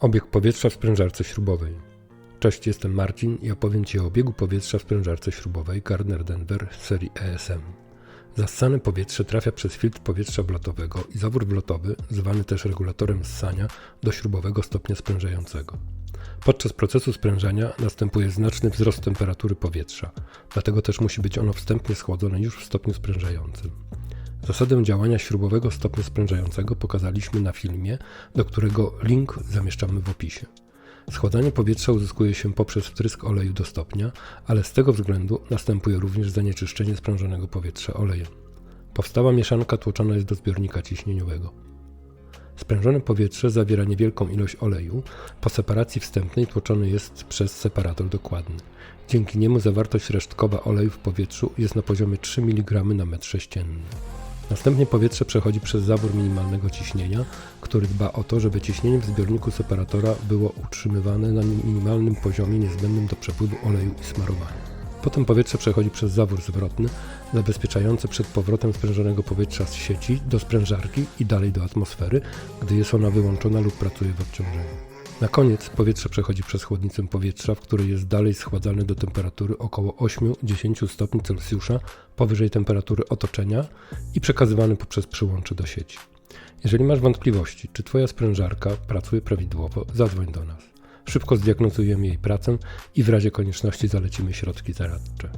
Obieg powietrza w sprężarce śrubowej. Cześć, jestem Marcin i opowiem Ci o obiegu powietrza w sprężarce śrubowej Gardner Denver serii ESM. Zassane powietrze trafia przez filtr powietrza wlotowego i zawór wlotowy, zwany też regulatorem ssania, do śrubowego stopnia sprężającego. Podczas procesu sprężania następuje znaczny wzrost temperatury powietrza, dlatego też musi być ono wstępnie schłodzone już w stopniu sprężającym. Zasadę działania śrubowego stopnia sprężającego pokazaliśmy na filmie, do którego link zamieszczamy w opisie. Schładzanie powietrza uzyskuje się poprzez wtrysk oleju do stopnia, ale z tego względu następuje również zanieczyszczenie sprężonego powietrza olejem. Powstała mieszanka tłoczona jest do zbiornika ciśnieniowego. Sprężone powietrze zawiera niewielką ilość oleju, po separacji wstępnej tłoczony jest przez separator dokładny. Dzięki niemu zawartość resztkowa oleju w powietrzu jest na poziomie 3 mg na metr sześcienny. Następnie powietrze przechodzi przez zawór minimalnego ciśnienia, który dba o to, żeby ciśnienie w zbiorniku separatora było utrzymywane na minimalnym poziomie niezbędnym do przepływu oleju i smarowania. Potem powietrze przechodzi przez zawór zwrotny, zabezpieczający przed powrotem sprężonego powietrza z sieci do sprężarki i dalej do atmosfery, gdy jest ona wyłączona lub pracuje w odciążeniu. Na koniec powietrze przechodzi przez chłodnicę powietrza, w której jest dalej schładzane do temperatury około 8-10 stopni Celsjusza powyżej temperatury otoczenia i przekazywane poprzez przyłącze do sieci. Jeżeli masz wątpliwości, czy Twoja sprężarka pracuje prawidłowo, zadzwoń do nas. Szybko zdiagnozujemy jej pracę i w razie konieczności zalecimy środki zaradcze.